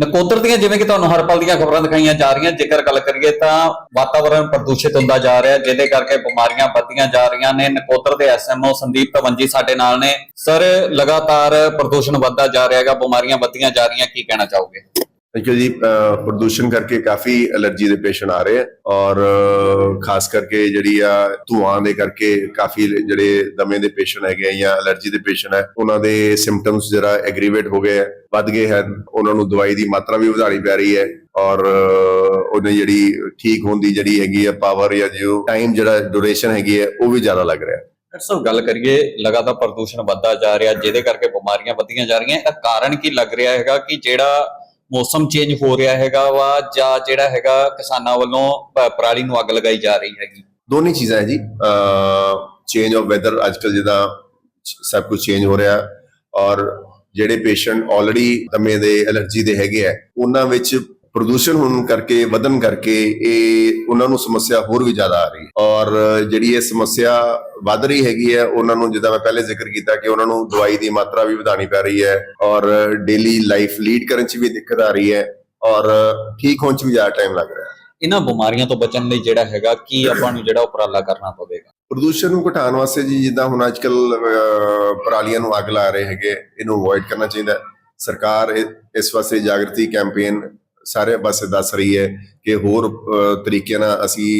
ਨਕੋਦਰ ਦੀਆਂ, ਜਿਵੇਂ ਕਿ ਤੁਹਾਨੂੰ ਹਰ ਪਲ ਦੀਆਂ ਖਬਰਾਂ ਦਿਖਾਈਆਂ ਜਾ ਰਹੀਆਂ, ਜੇਕਰ ਗੱਲ ਕਰੀਏ ਤਾਂ ਵਾਤਾਵਰਣ ਪ੍ਰਦੂਸ਼ਿਤ ਹੁੰਦਾ ਜਾ ਰਿਹਾ, ਜਿਹਦੇ ਕਰਕੇ ਬਿਮਾਰੀਆਂ ਵੱਧਦੀਆਂ ਜਾ ਰਹੀਆਂ ਨੇ। ਨਕੋਦਰ ਦੇ ਐਸਐਮਓ ਸੰਦੀਪ ਤਵੰਜੀ ਸਾਡੇ ਨਾਲ ਨੇ। ਸਰ, ਲਗਾਤਾਰ ਪ੍ਰਦੂਸ਼ਣ ਵੱਧਦਾ ਜਾ ਰਿਹਾ ਹੈਗਾ, ਬਿਮਾਰੀਆਂ ਵੱਧਦੀਆਂ ਜਾ ਰਹੀਆਂ, ਕੀ ਕਹਿਣਾ ਚਾਹੋਗੇ? देखिए जी अ, ਪ੍ਰਦੂਸ਼ਣ ਕਰਕੇ ਕਾਫੀ ਐਲਰਜੀ ਦੇ ਪੇਸ਼ੈਂਟ ਆ ਰਹੇ ਆ ਔਰ ਅ, ਖਾਸ ਕਰਕੇ ਜਿਹੜੀ ਆ ਧੂਆਂ ਦੇ ਕਰਕੇ ਕਾਫੀ ਜਿਹੜੇ ਦਮੇ ਦੇ ਪੇਸ਼ੈਂਟ ਹੈਗੇ ਆ ਜਾਂ ਐਲਰਜੀ ਦੇ ਪੇਸ਼ੈਂਟ ਹੈ ਉਹਨਾਂ ਦੇ ਸਿੰਪਟਮਸ ਜਿਹੜਾ ਐਗਰੀਵੇਟ ਹੋ ਗਏ ਹੈ ਵੱਧ ਗਏ ਹਨ ਉਹਨਾਂ ਨੂੰ ਦਵਾਈ ਦੀ ਮਾਤਰਾ ਵੀ ਵਧਾਣੀ ਪੈ ਰਹੀ ਹੈ ਔਰ ਅ, ਉਹਨੇ ਜਿਹੜੀ ਠੀਕ ਹੋਣ ਦੀ ਜਿਹੜੀ ਹੈਗੀ ਆ ਪਾਵਰ ਜਾਂ ਜੋ ਟਾਈਮ ਜਿਹੜਾ ਡਿਊਰੇਸ਼ਨ ਹੈਗੀ ਹੈ ਉਹ ਵੀ ਜ਼ਿਆਦਾ ਲੱਗ ਰਿਹਾ ਹੈ ਡਾਕਟਰ ਸਾਹਿਬ ਗੱਲ ਕਰੀਏ ਲਗਾਤਾਰ ਪ੍ਰਦੂਸ਼ਣ ਵੱਧਦਾ ਜਾ ਰਿਹਾ ਜਿਹਦੇ ਕਰਕੇ ਬਿਮਾਰੀਆਂ ਵੱਧਦੀਆਂ ਜਾ ਰਹੀਆਂ ਇਹਦਾ ਕਾਰਨ ਕੀ ਲੱਗ ਰਿਹਾ ਹੈਗਾ ਕਿ ਜਿਹੜਾ ਮੌਸਮ ਚੇਂਜ ਹੋ ਰਿਹਾ ਹੈਗਾ ਵਾ ਜਾਂ ਜਿਹੜਾ ਹੈਗਾ ਕਿਸਾਨਾਂ ਵੱਲੋਂ ਪਰਾਲੀ ਨੂੰ ਅੱਗ ਲਗਾਈ ਜਾ ਰਹੀ ਹੈਗੀ? ਦੋਨੇ ਚੀਜ਼ਾਂ ਹੈ ਜੀ। ਚੇਂਜ ਆਫ ਵੈਦਰ ਅੱਜਕੱਲ ਜਿੱਦਾਂ ਸਭ ਕੁਝ ਚੇਂਜ ਹੋ ਰਿਹਾ ਔਰ ਜਿਹੜੇ ਪੇਸ਼ੈਂਟ ਆਲਰੇਡੀ ਦਮੇ ਦੇ ਐਲਰਜੀ ਦੇ ਹੈਗੇ ਆ, ਉਹਨਾਂ ਵਿੱਚ ਪ੍ਰਦੂਸ਼ਣ ਹੋਣ ਕਰਕੇ ਵਧਨ ਕਰਕੇ ਇਹ ਉਹਨਾਂ ਨੂੰ ਸਮੱਸਿਆ ਹੋਰ ਵੀ ਜ਼ਿਆਦਾ ਆ ਰਹੀ ਹੈ। ਔਰ ਜਿਹੜੀ ਇਹ ਸਮੱਸਿਆ ਵੱਧ ਰਹੀ ਹੈਗੀ ਹੈ ਉਹਨਾਂ ਨੂੰ ਜਿੱਦਾਂ ਮੈਂ ਪਹਿਲੇ ਜ਼ਿਕਰ ਕੀਤਾ ਕਿ ਉਹਨਾਂ ਨੂੰ ਦਵਾਈ ਦੀ ਮਾਤਰਾ ਵੀ ਵਧਾਣੀ ਪੈ ਰਹੀ ਹੈ ਔਰ ਡੇਲੀ ਲਾਈਫ ਲੀਡ ਕਰਨ 'ਚ ਵੀ ਦਿੱਕਤ ਆ ਰਹੀ ਹੈ ਔਰ ਠੀਕ ਹੋਣ 'ਚ ਵੀ ਜ਼ਿਆਦਾ ਟਾਈਮ ਲੱਗ ਰਿਹਾ ਹੈ। ਇਹਨਾਂ ਬਿਮਾਰੀਆਂ ਤੋਂ ਬਚਣ ਲਈ ਜਿਹੜਾ ਹੈਗਾ ਕੀ ਆਪਾਂ ਨੂੰ ਜਿਹੜਾ ਉਪਰਾਲਾ ਕਰਨਾ ਪਵੇਗਾ? ਪ੍ਰਦੂਸ਼ਣ ਨੂੰ ਘਟਾਉਣ ਵਾਸਤੇ ਜੀ ਜਿੱਦਾਂ ਹੁਣ ਅੱਜਕੱਲ ਪਰਾਲੀਆਂ ਨੂੰ ਅੱਗ ਲਾ ਰਹੇ ਹੈਗੇ ਇਹਨੂੰ ਅਵੋਇਡ ਕਰਨਾ ਚਾਹੀਦਾ। ਸਰਕਾਰ ਇਸ ਵਾਸਤੇ ਜਾਗਰਤੀ ਕੈਂਪੇਨ ਸਾਰੇ ਪਾਸੇ ਦੱਸ ਰਹੀ ਹੈ ਕਿ ਹੋਰ ਅਹ, ਤਰੀਕਿਆਂ ਨਾਲ ਅਸੀਂ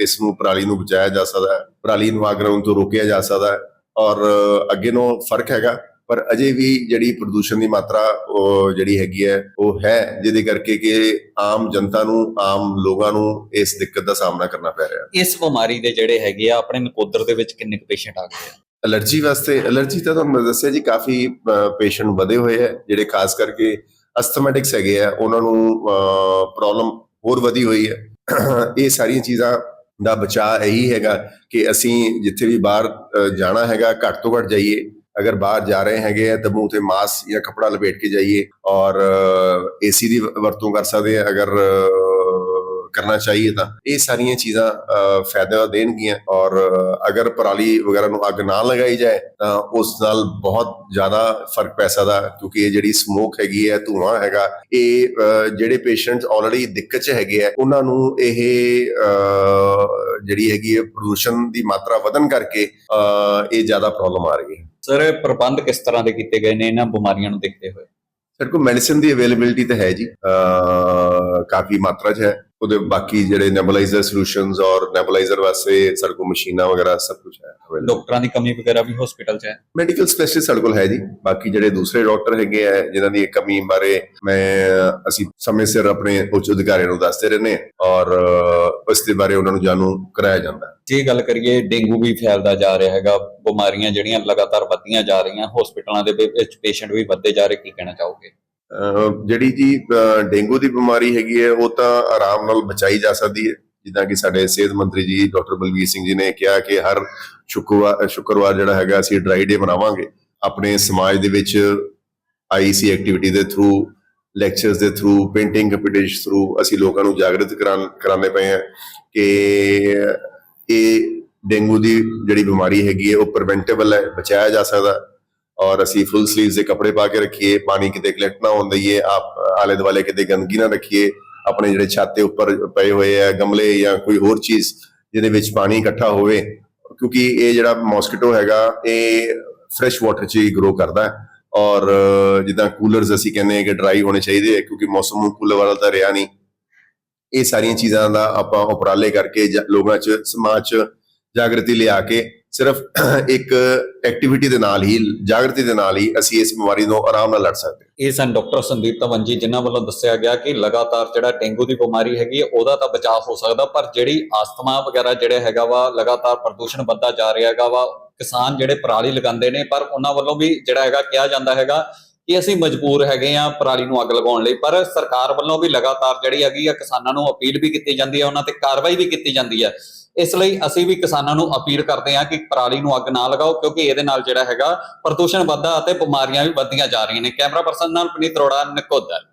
ਇਸ ਨੂੰ ਪਰਾਲੀ ਨੂੰ ਬਚਾਇਆ ਜਾ ਸਕਦਾ ਹੈ। ਪਰਾਲੀ ਨੂੰ ਅੱਗ ਲਾਉਣ ਤੋਂ ਰੋਕਿਆ ਜਾ ਸਕਦਾ ਹੈ ਔਰ ਅੱਗੇ ਨੂੰ ਫ਼ਰਕ ਹੈਗਾ ਪਰ ਅਜੇ ਵੀ ਜਿਹੜੀ ਪ੍ਰਦੂਸ਼ਣ ਦੀ ਮਾਤਰਾ ਜਿਹੜੀ ਹੈਗੀ ਹੈ ਉਹ ਹੈ ਜਿਹਦੇ ਕਰਕੇ ਕਿ ਆਮ ਜਨਤਾ ਨੂੰ ਆਮ ਲੋਕਾਂ ਨੂੰ ਇਸ ਦਿੱਕਤ ਦਾ ਸਾਹਮਣਾ ਕਰਨਾ ਪੈ ਰਿਹਾ। ਇਸ ਬਿਮਾਰੀ ਦੇ ਜਿਹੜੇ ਹੈਗੇ ਆ ਆਪਣੇ ਨਕੋਦਰ ਦੇ ਵਿੱਚ ਕਿੰਨੇ ਕੁ ਪੇਸ਼ੈਂਟ ਆ ਗਏ ਆ? ਐਲਰਜੀ ਵਾਸਤੇ ਐਲਰਜੀ ਤਾਂ ਤੁਹਾਨੂੰ ਦੱਸਿਆ ਜੀ ਕਾਫੀ ਪੇਸ਼ੈਂਟ ਵਧੇ ਹੋਏ ਹੈ ਜਿਹੜੇ ਖਾਸ ਕਰਕੇ ਅਸਥਮੈਟਿਕਸ ਹੈਗੇ ਆ, ਉਹਨਾਂ ਨੂੰ ਪ੍ਰੋਬਲਮ ਹੋਰ ਵਧੀ ਹੋਈ ਹੈ। ਇਹ ਸਾਰੀਆਂ ਚੀਜ਼ਾਂ ਦਾ ਬਚਾਅ ਇਹੀ ਹੈਗਾ ਕਿ ਅਸੀਂ ਜਿੱਥੇ ਵੀ ਬਾਹਰ ਜਾਣਾ ਹੈਗਾ, ਘੱਟ ਤੋਂ ਘੱਟ ਜਾਈਏ। ਅਗਰ ਬਾਹਰ ਜਾ ਰਹੇ ਹੈਗੇ ਆ, ਤਾਂ ਮੂੰਹ ਤੇ ਮਾਸਕ ਜਾਂ ਕਪੜਾ ਲਪੇਟ ਕੇ ਜਾਈਏ ਔਰ ਏਸੀ ਦੀ ਵਰਤੋਂ ਕਰ ਸਕਦੇ ਆ। ਅਗਰ ਕਰਨਾ ਚਾਹੀਏ ਤਾਂ ਇਹ ਸਾਰੀਆਂ ਚੀਜ਼ਾਂ ਫਾਇਦਾ ਦੇਣਗੀਆਂ ਔਰ ਅਗਰ ਪਰਾਲੀ ਵਗੈਰਾ ਨੂੰ ਅੱਗ ਨਾ ਲਗਾਈ ਜਾਏ ਤਾਂ ਉਸ ਨਾਲ ਬਹੁਤ ਜ਼ਿਆਦਾ ਫ਼ਰਕ ਪੈ ਸਕਦਾ ਕਿਉਂਕਿ ਇਹ ਜਿਹੜੀ ਸਮੋਕ ਹੈਗੀ ਹੈ ਧੂਆਂ ਹੈਗਾ ਇਹ ਜਿਹੜੇ ਪੇਸ਼ੈਂਟਸ ਆਲਰੇਡੀ ਦਿੱਕਤ 'ਚ ਹੈਗੇ ਆ ਉਹਨਾਂ ਨੂੰ ਇਹ ਜਿਹੜੀ ਹੈਗੀ ਹੈ ਪ੍ਰਦੂਸ਼ਣ ਦੀ ਮਾਤਰਾ ਵਧਨ ਕਰਕੇ ਇਹ ਜ਼ਿਆਦਾ ਪ੍ਰੋਬਲਮ ਆ ਰਹੀ ਹੈ। ਸਰ ਪ੍ਰਬੰਧ ਕਿਸ ਤਰ੍ਹਾਂ ਦੇ ਕੀਤੇ ਗਏ ਨੇ? ਇਹਨਾਂ ਬਿਮਾਰੀਆਂ ਨੂੰ ਦੇਖਦੇ ਹੋਏ। ਸਾਡੇ ਕੋਲ ਮੈਡੀਸਿਨ ਦੀ ਅਵੇਲੇਬਿਲਿਟੀ ਤਾਂ ਹੈ ਜੀ ਕਾਫੀ ਮਾਤਰਾ 'ਚ ਹੈ। ਉਹਦੇ ਬਾਕੀ ਜਿਹੜੇ ਨੈਬੂਲਾਈਜ਼ਰ ਸੋਲੂਸ਼ਨਸ ਔਰ ਨੈਬੂਲਾਈਜ਼ਰ ਵਾਸਤੇ ਸਾਡੇ ਕੋਲ ਮਸ਼ੀਨਾਂ ਵਗੈਰਾ ਸਭ ਕੁਝ ਹੈ। ਡਾਕਟਰਾਂ ਦੀ ਕਮੀ ਵਗੈਰਾ ਵੀ ਹਸਪੀਟਲ 'ਚ ਹੈ? ਮੈਡੀਕਲ ਸਪੈਸ਼ਲਿਸਟ ਸਾਡੇ ਕੋਲ ਹੈ ਜੀ। ਬਾਕੀ ਜਿਹੜੇ ਦੂਸਰੇ ਡਾਕਟਰ ਹੈਗੇ ਆ ਜਿਨ੍ਹਾਂ ਦੀ ਕਮੀ ਬਾਰੇ ਮੈਂ ਅਸੀਂ ਸਮੇਂ ਸਿਰ ਆਪਣੇ ਉੱਚ ਅਧਿਕਾਰੀਆਂ ਨੂੰ ਦੱਸਦੇ ਰਹਿੰਦੇ ਔਰ ਇਸ ਦੇ ਬਾਰੇ ਉਹਨਾਂ ਨੂੰ ਜਾਣੂ ਕਰਾਇਆ ਜਾਂਦਾ ਜੇ ਗੱਲ ਕਰੀਏ ਡੇਂਗੂ ਵੀ ਫੈਲਦਾ ਜਾ ਰਿਹਾ ਹੈਗਾ ਬਿਮਾਰੀਆਂ ਜਿਹੜੀਆਂ ਲਗਾਤਾਰ ਵੱਧਦੀਆਂ ਜਾ ਰਹੀਆਂ ਹਸਪੀਟਲਾਂ ਦੇ ਵਿੱਚ ਪੇਸ਼ੈਂਟ ਵੀ ਵੱਧਦੇ ਜਾ ਰਹੇ ਕੀ ਕਹਿਣਾ ਚਾਹੋਗੇ? ਜਿਹੜੀ ਜੀ ਡੇਂਗੂ ਦੀ ਬਿਮਾਰੀ ਹੈਗੀ ਹੈ, ਉਹ ਤਾਂ ਆਰਾਮ ਨਾਲ ਬਚਾਈ ਜਾ ਸਕਦੀ ਹੈ। ਜਿੱਦਾਂ ਕਿ ਸਾਡੇ ਸਿਹਤ ਮੰਤਰੀ ਜੀ, ਡਾਕਟਰ ਬਲਬੀਰ ਸਿੰਘ ਜੀ ਨੇ ਕਿਹਾ ਕਿ ਹਰ ਸ਼ੁੱਕਰਵਾਰ ਸ਼ੁੱਕਰਵਾਰ ਜਿਹੜਾ ਹੈਗਾ, ਅਸੀਂ ਡਰਾਈ ਡੇ ਮਨਾਵਾਂਗੇ। ਆਪਣੇ ਸਮਾਜ ਦੇ ਵਿੱਚ ਆਈਸੀ ਐਕਟੀਵਿਟੀ ਦੇ ਥਰੂ ਲੈਕਚਰਸ ਦੇ ਥਰੂ ਪੇਂਟਿੰਗ ਕੰਪੀਟੀਸ਼ਨ ਥਰੂ ਅਸੀਂ ਲੋਕਾਂ ਨੂੰ ਜਾਗਰਤ ਕਰਾਂ ਕਰਾਉਂਦੇ ਪਏ ਹਾਂ ਕਿ ਇਹ ਡੇਂਗੂ ਦੀ ਜਿਹੜੀ ਬਿਮਾਰੀ ਹੈਗੀ ਹੈ, ਉਹ ਪ੍ਰੀਵੈਂਟੇਬਲ ਹੈ, ਬਚਾਇਆ ਜਾ ਸਕਦਾ। ਔਰ ਅਸੀਂ ਫੁੱਲ ਸਲੀਵਸ ਦੇ ਕੱਪੜੇ ਪਾ ਕੇ ਰੱਖੀਏ, ਪਾਣੀ ਕਿਤੇ ਕਲੈਕਟ ਨਾ ਹੋਣ ਦਈਏ, ਆਪ, ਆਲੇ ਦੁਆਲੇ ਕਿਤੇ ਗੰਦਗੀ ਨਾ ਰੱਖੀਏ, ਆਪਣੇ ਜਿਹੜੇ ਛੱਤ ਉੱਪਰ ਪਏ ਹੋਏ ਆ ਗਮਲੇ ਜਾਂ ਕੋਈ ਹੋਰ ਚੀਜ਼ ਜਿਹਦੇ ਵਿੱਚ ਪਾਣੀ ਇਕੱਠਾ ਹੋਵੇ, ਕਿਉਂਕਿ ਇਹ ਜਿਹੜਾ ਮੋਸਕੀਟੋ ਹੈਗਾ, ਇਹ ਫਰੈਸ਼ ਵਾਟਰ 'ਚ ਹੀ ਗਰੋ ਕਰਦਾ ਹੈ। ਔਰ ਜਿੱਦਾਂ ਕੂਲਰਸ ਅਸੀਂ ਕਹਿੰਦੇ ਹਾਂ ਕਿ ਡਰਾਈ ਹੋਣੇ ਚਾਹੀਦੇ ਆ, ਕਿਉਂਕਿ ਮੌਸਮ ਕੂਲਰ ਵਾਲਾ ਤਾਂ ਰਿਹਾ ਨਹੀਂ। ਇਹ ਸਾਰੀਆਂ ਚੀਜ਼ਾਂ ਦਾ ਆਪਾਂ ਉਪਰਾਲੇ ਕਰਕੇ ਲੋਕਾਂ 'ਚ, ਸਮਾਜ 'ਚ ਜਾਗਰਤੀ ਲਿਆ ਕੇ ਸਿਰਫ ਇੱਕ ਐਕਟੀਵਿਟੀ ਦੇ ਨਾਲ ਹੀ, ਜਾਗਰਤੀ ਦੇ ਨਾਲ ਹੀ ਅਸੀਂ ਇਸ ਬਿਮਾਰੀ ਨੂੰ ਆਰਾਮ ਨਾਲ ਲੜ ਸਕਦੇ ਹਾਂ। ਇਹ ਸਨ ਡਾਕਟਰ ਸੰਦੀਪ ਤਵੰਜੀ ਜਿਨ੍ਹਾਂ ਵੱਲੋਂ ਦੱਸਿਆ ਗਿਆ ਕਿ ਲਗਾਤਾਰ ਜਿਹੜਾ ਡੇਂਗੂ ਦੀ ਬਿਮਾਰੀ ਹੈਗੀ ਹੈ, ਉਹਦਾ ਤਾਂ ਬਚਾਅ ਹੋ ਸਕਦਾ, ਪਰ ਜਿਹੜੀ ਆਸਥਮਾ ਵਗੈਰਾ ਜਿਹੜਾ ਹੈਗਾ ਵਾ, ਲਗਾਤਾਰ ਪ੍ਰਦੂਸ਼ਣ ਵੱਧਦਾ ਜਾ ਰਿਹਾ ਹੈਗਾ ਵਾ, ਕਿਸਾਨ ਜਿਹੜੇ ਪਰਾਲੀ ਲਗਾਉਂਦੇ ਨੇ, ਪਰ ਉਹਨਾਂ ਵੱਲੋਂ ਵੀ ਜਿਹੜਾ ਹੈਗਾ ਕਿਹਾ ਜਾਂਦਾ ਹੈਗਾ ਕਿ ਅਸੀਂ ਮਜਬੂਰ ਹੈਗੇ ਆ ਪਰਾਲੀ ਨੂੰ ਅੱਗ ਲਗਾਉਣ ਲਈ, ਪਰ ਸਰਕਾਰ ਵੱਲੋਂ ਵੀ ਲਗਾਤਾਰ ਜਿਹੜੀ ਹੈਗੀ ਆ ਕਿਸਾਨਾਂ ਨੂੰ ਅਪੀਲ ਵੀ ਕੀਤੀ ਜਾਂਦੀ ਹੈ ਉਹਨਾਂ ਤੇ ਕਾਰਵਾਈ ਵੀ ਕੀਤੀ ਜਾਂਦੀ ਹੈ ਇਸ ਲਈ ਅਸੀਂ ਵੀ ਕਿਸਾਨਾਂ ਨੂੰ ਅਪੀਲ ਕਰਦੇ ਹਾਂ ਕਿ ਪਰਾਲੀ ਨੂੰ ਅੱਗ ਨਾ ਲਗਾਓ, ਕਿਉਂਕਿ ਇਹਦੇ ਨਾਲ ਜਿਹੜਾ ਹੈਗਾ ਪ੍ਰਦੂਸ਼ਣ ਵੱਧਦਾ ਅਤੇ ਬਿਮਾਰੀਆਂ ਵੀ ਵੱਧਦੀਆਂ ਜਾ ਰਹੀਆਂ ਨੇ। ਕੈਮਰਾ ਪਰਸਨ ਨਾਲ ਪਨੀਤ ਅਰੋੜਾ, ਨਕੋਦਰ।